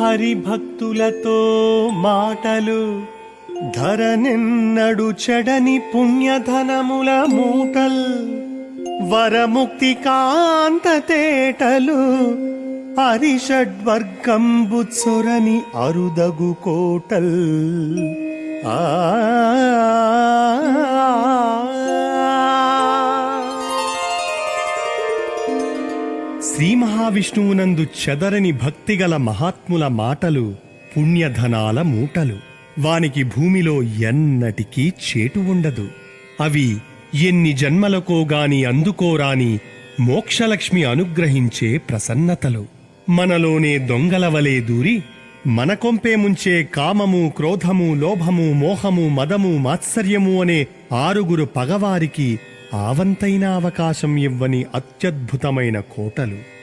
హరిభక్తులతో మాటలు ధరనెన్నడు చెడని పుణ్యధనముల మూటల్ వరముక్తి కాంత తేటలు హరిషడ్వర్గంబు చొరని అరుదగు కోటల్. ఆ శ్రీ మహావిష్ణువునందు చెదరని భక్తిగల మహాత్ముల మాటలు పుణ్యధనాల మూటలు. వానికి భూమిలో ఎన్నటికీ చేటు ఉండదు. అవి ఎన్ని జన్మలకో గాని అందుకోరాని మోక్షలక్ష్మి అనుగ్రహించే ప్రసన్నతలు. మనలోనే దొంగలవలే దూరి మన కొంపే ముంచే కామము క్రోధము లోభము మోహము మదము మాత్సర్యము అనే ఆరుగురు పగవారికి ఆవంతైన అవకాశం ఇవ్వని అత్యద్భుతమైన కోటలు.